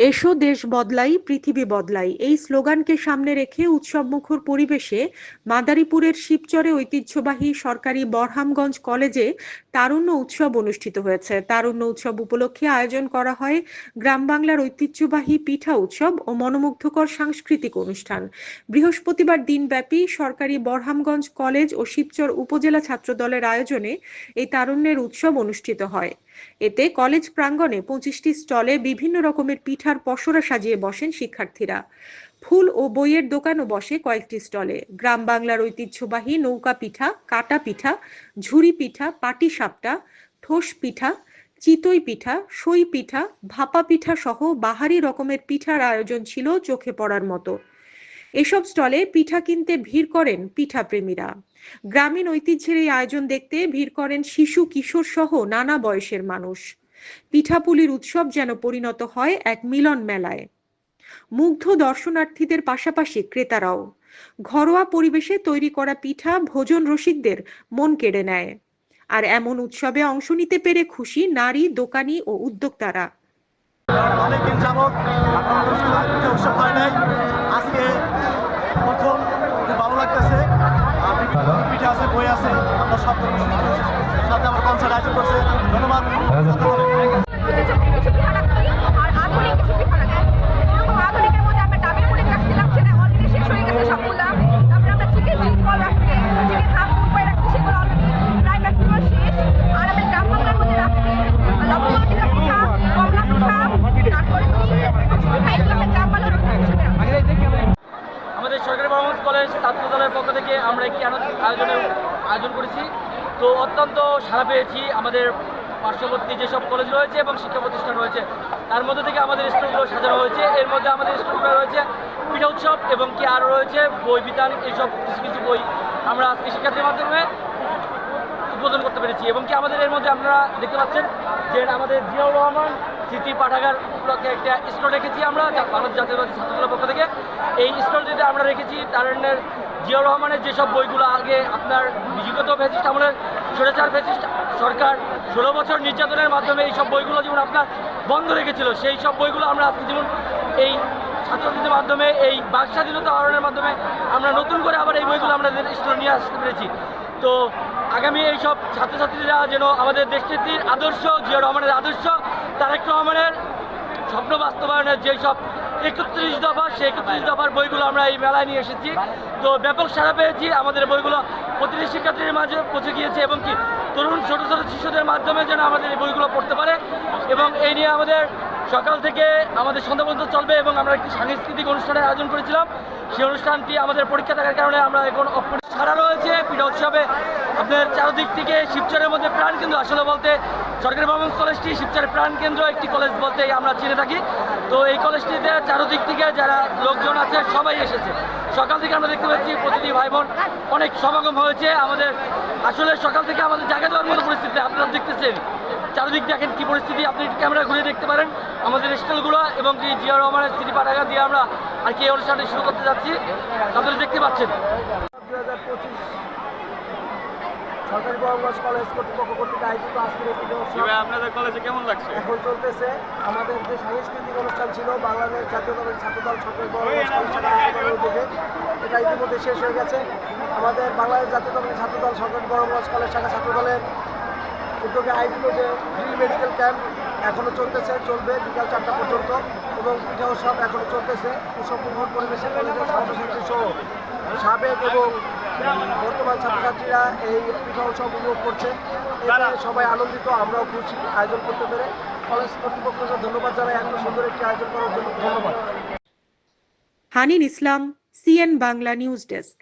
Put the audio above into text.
এসো দেশ বদলাই, পৃথিবী বদলাই। এই স্লোগানকে সামনে রেখে উৎসবমুখর পরিবেশে মাদারীপুরের শিবচরে ঐতিহ্যবাহী সরকারি বরহামগঞ্জ কলেজে তারুণ্য উৎসব অনুষ্ঠিত হয়েছে। তারুণ্য উৎসব উপলক্ষে আয়োজন করা হয় গ্রাম বাংলার ঐতিহ্যবাহী পিঠা উৎসব ও মনোমুগ্ধকর সাংস্কৃতিক অনুষ্ঠান। বৃহস্পতিবার দিনব্যাপী সরকারি বরহামগঞ্জ কলেজ ও শিবচর উপজেলা ছাত্রদলের আয়োজনে এই তারুণ্যের উৎসব অনুষ্ঠিত হয়। এতে কলেজ প্রাঙ্গণে পঁচিশটি স্টলে বিভিন্ন রকমের পিঠার পসরা সাজিয়ে বসেন শিক্ষার্থীরা। ফুল ও বইয়ের দোকানও বসে কয়েকটি স্টলে। গ্রাম বাংলার ঐতিহ্যবাহী নৌকা পিঠা, কাটা পিঠা ঝুরি পিঠা, পাটি সাপটা, ঠোস পিঠা, চিতই পিঠা, সই পিঠা, ভাপা পিঠা সহ বাহারি রকমের পিঠার আয়োজন ছিল চোখে পড়ার মতো। এসব স্টলে পিঠা কিনতে ভিড় করেন পিঠা প্রেমীরা গ্রামীণ ঐতিহ্যের এই আয়োজন দেখতে ভিড় করেন শিশু, কিশোর সহ নানা বয়সের মানুষ। পিঠাপুলির উৎসব যেন পরিণত হয় এক মিলন মেলায়। মুগ্ধ দর্শনার্থীদের পাশাপাশি ক্রেতারাও। ঘরোয়া পরিবেশে তৈরি করা পিঠা ভোজন রসিকদের মন কেড়ে নেয়। আর এমন উৎসবে অংশ নিতে পেরে খুশি নারী, দোকানি ও উদ্যোক্তারা। অনেকদিন উৎসব হয় নাই। পিঠা আছে বই আছে আমরা সব সাথে আমার কনসার্ট আয়োজন করছে। আমরা একটি আয়োজনের আয়োজন করেছি। তো অত্যন্ত সাড়া পেয়েছি আমাদের পার্শ্ববর্তী যেসব কলেজ রয়েছে এবং শিক্ষা প্রতিষ্ঠান রয়েছে, তার মধ্যে থেকে আমাদের স্কুলগুলো সাজানো হয়েছে। এর মধ্যে আমাদের স্কুলগুলো রয়েছে পিঠা উৎসব এবং কি আরও রয়েছে বই বিতান এইসব কিছু কিছু বই আমরা আজকে শিক্ষার্থীর মাধ্যমে উদ্বোধন করতে পেরেছি। এবং কি আমাদের এর মধ্যে আপনারা দেখতে পাচ্ছেন যে আমাদের জিয়াউর রহমান, স্মৃতি পাঠাগার উপলক্ষে একটা স্টল রেখেছি আমরা ভারত জাতীয়বাদী ছাত্রদলের পক্ষ থেকে। এই স্টলটিতে আমরা রেখেছি তারণ্যের জিয়াউর রহমানের যেসব বইগুলো আগে আপনার বিগত ফেসিস্ট আমলের স্বৈরাচার ফেসিস্ট সরকার ষোলো বছর নির্যাতনের মাধ্যমে এই সব বইগুলো যেমন আপনার বন্ধ রেখেছিল, সেই সব বইগুলো আমরা আজকে যেমন এই ছাত্রছাত্রীদের মাধ্যমে, এই বাক স্বাধীনতা আহরণের মাধ্যমে আমরা নতুন করে আবার এই বইগুলো আমরা স্টল নিয়ে আসতে পেরেছি। তো আগামী এইসব ছাত্রছাত্রীরা যেন আমাদের দেশনেত্রীর আদর্শ জিয়া রহমানের আদর্শ, তারেক রহমানের স্বপ্ন বাস্তবায়নের যেই সব একত্রিশ দফা, সেই একত্রিশ দফার বইগুলো আমরা এই মেলায় নিয়ে এসেছি। তো ব্যাপক সাড়া পেয়েছি। আমাদের বইগুলো প্রতিটি শিক্ষার্থীর মাঝে পৌঁছে গিয়েছে এবং কি তরুণ, ছোটো ছোটো শিশুদের মাধ্যমে যেন আমাদের এই বইগুলো পড়তে পারে এবং এই নিয়ে আমাদের সকাল থেকে আমাদের সন্ধ্যা চলবে এবং আমরা একটি সাংস্কৃতিক অনুষ্ঠানের আয়োজন করেছিলাম। সেই অনুষ্ঠানটি আমাদের পরীক্ষা থাকার কারণে আমরা এখন সারা রয়েছে। পিঠা উৎসবে আপনার চারদিক থেকে শিবচরের মধ্যে প্রাণ কেন্দ্র আসলে বলতে সরকারি ভবন কলেজটি শিবচরের প্রাণ কেন্দ্র একটি কলেজ বলতে আমরা চিনে থাকি। তো এই কলেজটিতে চারদিক থেকে যারা লোকজন আছে, সবাই এসেছে। সকাল থেকে আমরা দেখতে পাচ্ছি প্রতিটি ভাই বোন অনেক সমাগম হয়েছে। আমাদের আসলে সকাল থেকে আমাদের জায়গা দেওয়ার মতো পরিস্থিতি আপনারা দেখতেছেন। চারদিক দেখেন কি পরিস্থিতি, আপনি ক্যামেরা ঘুরে দেখতে পারেন। আমাদের স্টলগুলো এবং কি জিয়া রহমানের স্মৃতি পাঠাগার দিয়ে আমরা আর কি অনুষ্ঠানটি শুরু করতে যাচ্ছি। আপনারা দেখতে পাচ্ছেন। সরকারি বরগঞ্জ কলেজ কর্তৃপক্ষ কর্তৃক আয়োজিত আজকের পিঠা আপনাদের কলেজে কেমন লাগছে? এখন চলতেছে। আমাদের যে সাংস্কৃতিক অনুষ্ঠান ছিল বাংলাদেশ জাতীয় দলের ছাত্রদল সরকারি কলেজ উদ্যোগে এটা ইতিমধ্যে শেষ হয়ে গেছে। আমাদের বাংলাদেশ জাতীয় দলের ছাত্রদল সরকারি বরগঞ্জ কলেজ শাখা ছাত্রদলের উদ্যোগে আয়োজিত যে ফ্রি মেডিকেল ক্যাম্প এখনও চলতেছে চলবে বিকাল চারটা পর্যন্ত এবং পিঠা উৎসব এখনও চলতেছে। উৎসবমুখর পরিবেশে ছাত্রছাত্রী সহ সাবেক এবং বর্তমান ছাত্রছাত্রীরা এই পিঠা উৎসব উপভোগ করছে। এতে সবাই আনন্দিত, আমরাও খুশি আয়োজন করতে পেরে। কলেজ কর্তৃপক্ষকে ধন্যবাদ জানাই। এত সুন্দর একটি আয়োজন করার জন্য ধন্যবাদ। Hanin Islam, CN Bangla news desk.